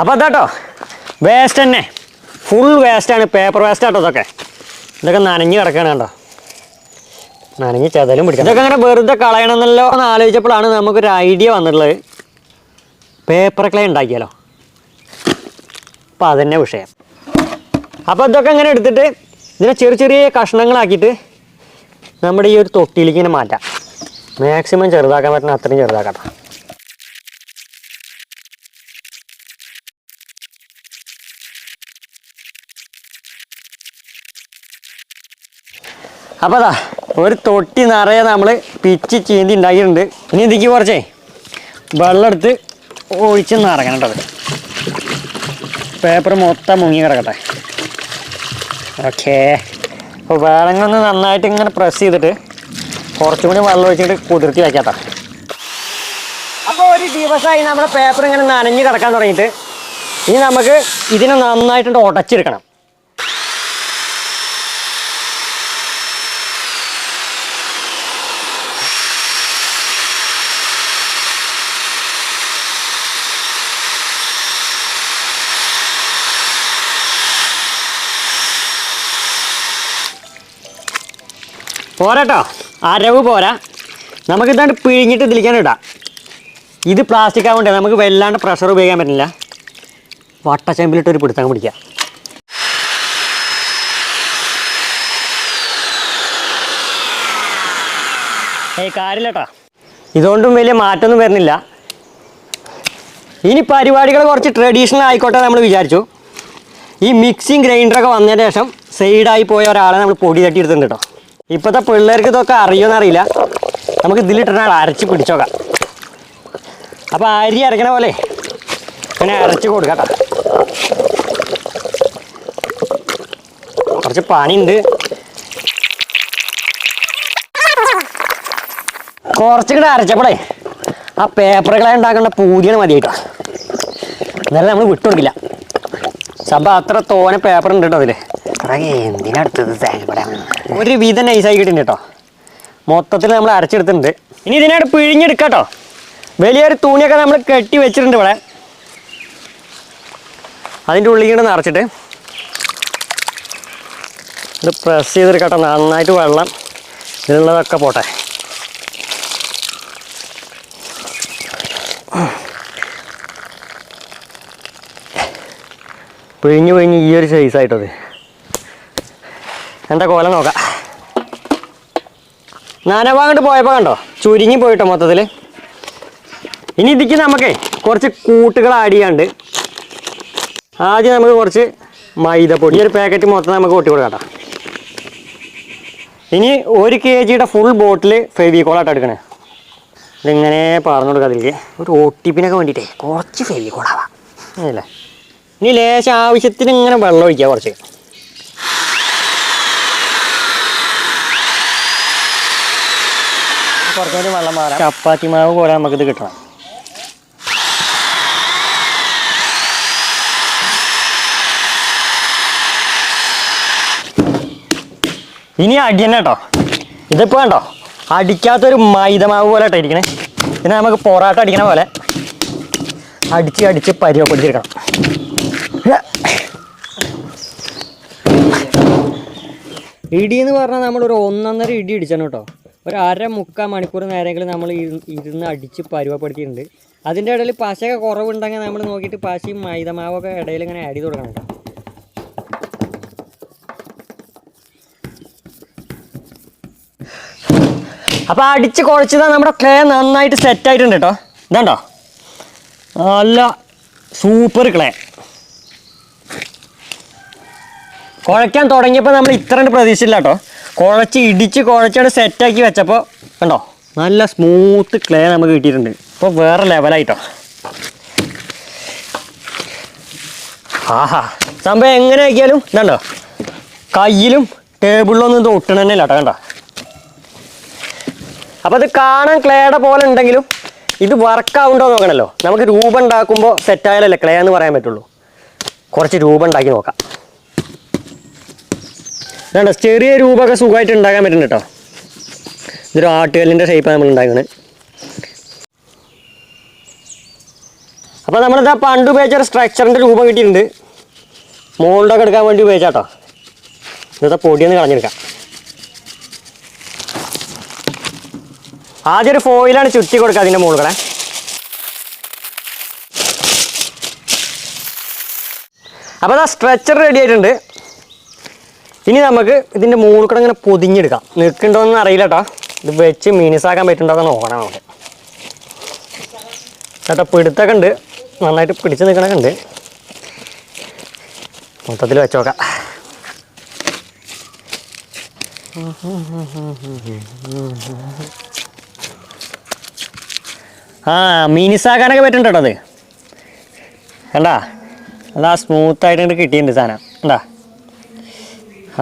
അപ്പോൾ അതാട്ടോ. വേസ്റ്റ് തന്നെ. ഫുൾ വേസ്റ്റാണ് പേപ്പർ വേസ്റ്റ് ആട്ടോ ഇതൊക്കെ. ഇതൊക്കെ നനഞ്ഞ് കിടക്കുകയാണ് കേട്ടോ നനഞ്ഞ് ചതലും പിടിക്കണം ഇതൊക്കെ അങ്ങനെ വെറുതെ കളയണമെന്നല്ലോ എന്ന് ആലോചിച്ചപ്പോഴാണ് നമുക്കൊരു ഐഡിയ വന്നിട്ടുള്ളത്. പേപ്പർ ക്ലേ ഉണ്ടാക്കിയാലോ. അപ്പോൾ അതന്നെ വിഷയം. അപ്പോൾ ഇതൊക്കെ ഇങ്ങനെ എടുത്തിട്ട് ഇതിനെ ചെറിയ ചെറിയ കഷ്ണങ്ങളാക്കിയിട്ട് നമ്മുടെ ഈ ഒരു തൊട്ടിയിലേക്ക് ഇങ്ങനെ മാറ്റാം. മാക്സിമം ചെറുതാക്കാൻ പറ്റുന്ന അത്രയും ചെറുതാക്കട്ടെ അപ്പോൾ അതാ ഒരു തൊട്ടി നിറയെ നമ്മൾ പിച്ച് ചീന്തി ഉണ്ടാക്കിയിട്ടുണ്ട്. ഇനി ഇതിക്ക് കുറച്ചേ വെള്ളം എടുത്ത് ഒഴിച്ച് നിറങ്ങണം കേട്ടോ പേപ്പർ മൊത്തം മുങ്ങി കിടക്കട്ടെ. ഓക്കേ. അപ്പോൾ വേണമെങ്കിൽ നന്നായിട്ട് ഇങ്ങനെ പ്രസ് ചെയ്തിട്ട് കുറച്ചും കൂടി വെള്ളം ഒഴിച്ചിട്ട് കുതിർത്തി വയ്ക്കാത്ത അപ്പോൾ ഒരു ദിവസമായി നമ്മുടെ പേപ്പർ ഇങ്ങനെ നനഞ്ഞ് കിടക്കാൻ തുടങ്ങിയിട്ട് ഇനി നമുക്ക് ഇതിനെ നന്നായിട്ടുണ്ട് ഉടച്ചെടുക്കണം. പോരാട്ടോ അരവ് പോരാ. നമുക്ക് ഇതാണ്ട് പിഴിഞ്ഞിട്ട് ഇതിലേക്കാണ് ഇടാം. ഇത് പ്ലാസ്റ്റിക് ആവണ്ടേ? നമുക്ക് വല്ലാണ്ട് പ്രഷർ ഉപയോഗിക്കാൻ പറ്റില്ല. വട്ടച്ചെമ്പിലിട്ട് ഒരു പിടുത്തം പിടിക്കാം. ഏയ് കാര്യമില്ലട്ടാ ഇതുകൊണ്ടും വലിയ മാറ്റമൊന്നും വരുന്നില്ല. ഇനി പരിപാടികൾ കുറച്ച് ട്രഡീഷണൽ ആയിക്കോട്ടെ നമ്മൾ വിചാരിച്ചു. ഈ മിക്സിങ് ഗ്രൈൻഡറൊക്കെ വന്നതിന് ശേഷം സൈഡായി പോയ ഒരാളെ നമ്മൾ പൊടി തട്ടി എടുത്തിട്ടുണ്ട് കേട്ടോ ഇപ്പോഴത്തെ പിള്ളേർക്ക് ഇതൊക്കെ അറിയോന്നറിയില്ല നമുക്ക് ഇതിലിട്ടാൽ അരച്ച് പിടിച്ചോക്കാം. അപ്പോൾ അരി അരക്കണ പോലെ ഇങ്ങനെ അരച്ച് കൊടുക്കാം കുറച്ച് പണിയുണ്ട്. കുറച്ചുകൂടെ അരച്ചപ്പോഴേ ആ പേപ്പറുകളെ ഉണ്ടാക്കേണ്ട പൂതിയാണ് മതിയായിട്ടോ എന്നാലും നമ്മൾ വിട്ടുകൊടുക്കില്ല സംഭവം അത്ര തോനെ പേപ്പർ ഉണ്ട് കേട്ടോ അതിൽ. ഒരു വിധം നൈസായി കിട്ടുന്നുണ്ട് കേട്ടോ മൊത്തത്തിൽ നമ്മൾ അരച്ചെടുത്തിട്ടുണ്ട്. ഇനി ഇതിനായിട്ട് പിഴിഞ്ഞെടുക്കാട്ടോ. വലിയൊരു തൂണിയൊക്കെ നമ്മൾ കെട്ടി വെച്ചിട്ടുണ്ട് ഇവിടെ. അതിന്റെ ഉള്ളിൽ കൂടെ നിറച്ചിട്ട് ഇത് പ്രസ് ചെയ്തെടുക്കാട്ടോ. നന്നായിട്ട് വെള്ളം ഇതിനുള്ളതൊക്കെ പോട്ടെ. പിഴിഞ്ഞ് പിഴിഞ്ഞ് ഈ ഒരു സൈസായിട്ടത് എന്റെ കോലം നോക്കാം. നനവാങ്ങോട്ട് പോയപ്പോൾ കണ്ടോ? ചുരുങ്ങി പോയിട്ടോ മൊത്തത്തിൽ ഇനി ഇതിക്ക് നമുക്കേ കുറച്ച് കൂട്ടുകൾ ആഡ് ചെയ്യാണ്ട് ആദ്യം നമുക്ക് കുറച്ച് മൈദപ്പൊടി ഈ ഒരു പാക്കറ്റ് മൊത്തം നമുക്ക് കൊട്ടി കൊടുക്കാം. ഇനി ഒരു കെ ജിയുടെ ഫുൾ ബോട്ടിൽ ഫെവിക്കോളായിട്ട് എടുക്കണേ. ഇതിങ്ങനെ പറഞ്ഞു കൊടുക്കാം അതിലേക്ക് ഒരു ഒ ടി പിന്നൊക്കെ വേണ്ടിയിട്ടേ കുറച്ച് ഫെവിക്കോളാവാം അല്ലേ? ഇനി ലേശം ആവശ്യത്തിന് ഇങ്ങനെ വെള്ളം ഒഴിക്കുക കുറച്ച്. കുറച്ചുകൂടി വെള്ളം മാറാം ചപ്പാത്തി മാവ് പോലെ നമുക്കിത് കിട്ടണം. ഇനി അടി തന്നെ കേട്ടോ. ഇതിപ്പോൾ വേണ്ടോ അടിക്കാത്തൊരു മൈദമാവ് പോലെ കേട്ടോ ഇരിക്കണേ. പിന്നെ നമുക്ക് പൊറാട്ട അടിക്കണ പോലെ. അടിച്ച് അടിച്ച് പരിവപ്പെടുത്തിയെടുക്കണം. ഇടി എന്ന് പറഞ്ഞാൽ നമ്മളൊരു ഒന്നൊന്നര ഇടി ഇടിച്ചാണ് കേട്ടോ. ഒരു അര മുക്കാൽ മണിക്കൂർ നേരെങ്കിലും നമ്മൾ ഇരു- ഇരുന്ന് അടിച്ച് പരുവപ്പെടുത്തിയിട്ടുണ്ട്. അതിന്റെ ഇടയിൽ പശയൊക്കെ കുറവുണ്ടെങ്കിൽ നമ്മൾ നോക്കിയിട്ട് പശയും മൈദമാവൊക്കെ ഇടയിൽ ഇങ്ങനെ ആഡ് ചെയ്ത് കൊടുക്കണം കേട്ടോ. അപ്പോൾ അടിച്ച് കുഴച്ചതാ നമ്മുടെ ക്ലേ നന്നായിട്ട് സെറ്റ് ആയിട്ടുണ്ട് കേട്ടോ. ഇതാണ്ടോ? നല്ല സൂപ്പർ ക്ലേ കുഴയ്ക്കാൻ തുടങ്ങിയപ്പോൾ നമ്മൾ ഇത്രയും പ്രതീക്ഷിച്ചില്ല കേട്ടോ. കുഴച്ച് ഇടിച്ച് കുഴച്ചാണ് സെറ്റാക്കി വെച്ചപ്പോൾ കണ്ടോ? നല്ല സ്മൂത്ത് ക്ലേ നമുക്ക് കിട്ടിയിട്ടുണ്ട്. ഇപ്പോൾ വേറെ ലെവലായിട്ടോ ആഹാ. സംഭവം എങ്ങനെ ആക്കിയാലും ഇതുണ്ടോ? കയ്യിലും ടേബിളിലൊന്നും ഇത് ഒട്ടണന്നെ കേട്ടോ കണ്ടോ? അപ്പോൾ ഇത് കാണാൻ ക്ലേയുടെ പോലെ ഉണ്ടെങ്കിലും ഇത് വർക്കാവുണ്ടോ നോക്കണല്ലോ. നമുക്ക് രൂപം ഉണ്ടാക്കുമ്പോൾ സെറ്റായാലല്ലേ ക്ലേ എന്ന് പറയാൻ പറ്റുള്ളൂ. കുറച്ച് രൂപം ഉണ്ടാക്കി നോക്കാം. വേണ്ട ചെറിയ രൂപമൊക്കെ സുഖമായിട്ട് ഉണ്ടാക്കാൻ പറ്റുന്നുണ്ട് കേട്ടോ. ഇതൊരു ആട്ടുകല്ലിന്റെ ഷേപ്പാണ് നമ്മൾ ഉണ്ടാക്കുന്നത് അപ്പോൾ നമ്മളിതാ പണ്ട് ഉപയോഗിച്ച ഒരു സ്ട്രക്ചറിന്റെ രൂപം കിട്ടിയിട്ടുണ്ട്. മോൾഡൊക്കെ എടുക്കാൻ വേണ്ടി ഉപയോഗിച്ചാട്ടോ ഇന്നത്തെ പൊടിയൊന്ന് കളഞ്ഞെടുക്കാം. ആദ്യം ഒരു ഫോയിലാണ് ചുറ്റി കൊടുക്കുക അതിന്റെ മുകളിൽ അപ്പോൾ അതാ സ്ട്രെച്ചർ റെഡി ആയിട്ടുണ്ട്. ഇനി നമുക്ക് ഇതിന്റെ മുകളിൽ കൂടെ ഇങ്ങനെ പൊതിഞ്ഞെടുക്കാം. നിൽക്കണ്ടോന്ന് അറിയില്ല കേട്ടോ ഇത് വെച്ച് മിനിസാക്കാൻ പറ്റുന്നുണ്ടോ നോക്കണം നമുക്ക്. ചേട്ടാ പിടുത്തൊക്കെ ഉണ്ട്. നന്നായിട്ട് പിടിച്ച് നിൽക്കണൊക്കെ ഉണ്ട്. മൊത്തത്തിൽ വെച്ച് നോക്കാം. ആ മിനിസാക്കാനൊക്കെ പറ്റുന്നുണ്ടോ അത്? കണ്ടാ? അതാ സ്മൂത്തായിട്ട് കിട്ടിയിട്ടുണ്ട് സാധനം. കണ്ടാ?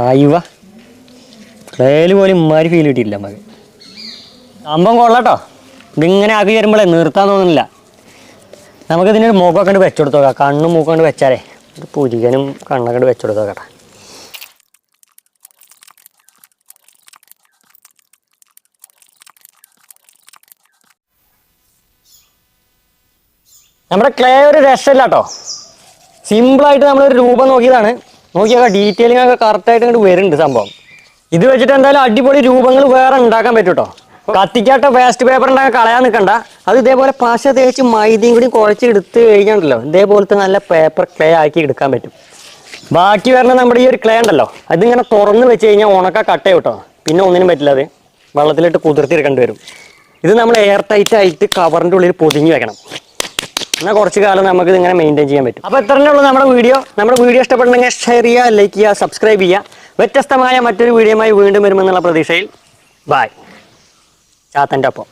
അയ്യവ ട്രയൽ പോലും ഇമ്മാതിരി ഫീൽ കിട്ടിയില്ല നമുക്ക് സംഭവം കൊള്ളാട്ടോ. ഇതിങ്ങനെ ആക്കി വരുമ്പോഴേ നിർത്താൻ തോന്നുന്നില്ല. നമുക്ക് ഇതിനൊരു മൂക്കൊക്കെ കണ്ട് വെച്ചുകൊടുത്ത് നോക്കാം. കണ്ണും മൂക്കം കൊണ്ട് വെച്ചാലേ പുരികനും കണ്ണൊക്കെ കണ്ട് വെച്ചുകൊടുത്ത് നോക്കട്ടെ നമ്മുടെ ക്ലേ ഒരു രക്ഷമില്ല കേട്ടോ. സിമ്പിളായിട്ട് നമ്മളൊരു രൂപം നോക്കിയതാണ്. നോക്കിയാൽ ഡീറ്റെയിലിംഗ് ഒക്കെ കറക്റ്റായിട്ട് ഇങ്ങോട്ട് വരുന്നുണ്ട് സംഭവം. ഇത് വെച്ചിട്ട് എന്തായാലും അടിപൊളി രൂപങ്ങൾ വേറെ ഉണ്ടാക്കാൻ പറ്റും കേട്ടോ വേസ്റ്റ് പേപ്പർ ഉണ്ടാക്കാൻ കളയാൻ നിൽക്കണ്ട അത് ഇതേപോലെ പശ തേച്ച് മൈദയും കൂടി കുഴച്ച് എടുത്ത് കഴിഞ്ഞാണ്ടല്ലോ ഇതേപോലത്തെ നല്ല പേപ്പർ ക്ലേ ആക്കി എടുക്കാൻ പറ്റും. ബാക്കി വരുന്ന നമ്മുടെ ഈ ഒരു ക്ലേ ഉണ്ടല്ലോ അതിങ്ങനെ തുറന്ന് വെച്ച് കഴിഞ്ഞാൽ ഉണക്ക കട്ട കിട്ടോ പിന്നെ ഒന്നിനും പറ്റില്ല അത്. വെള്ളത്തിലിട്ട് കുതിർത്തിരിക്കേണ്ടി വരും. ഇത് നമ്മൾ എയർ ടൈറ്റ് ആയിട്ട് കവറിന്റെ ഉള്ളിൽ പൊതിഞ്ഞ് വെക്കണം. എന്നാൽ കുറച്ച് കാലം നമുക്ക് ഇങ്ങനെ മെയിന്റെയിൻ ചെയ്യാൻ പറ്റും. അപ്പോൾ ഇത്രയേ ഉള്ളൂ നമ്മുടെ വീഡിയോ. നമ്മുടെ വീഡിയോ ഇഷ്ടപ്പെടുന്നെങ്കിൽ ഷെയർ ചെയ്യുക ലൈക്ക് ചെയ്യുക സബ്സ്ക്രൈബ് ചെയ്യുക. വ്യത്യസ്തമായ മറ്റൊരു വീഡിയോയുമായി വീണ്ടും വരുമെന്നുള്ള പ്രതീക്ഷയിൽ. ബായ് ചാത്തന്റെ ഒപ്പം.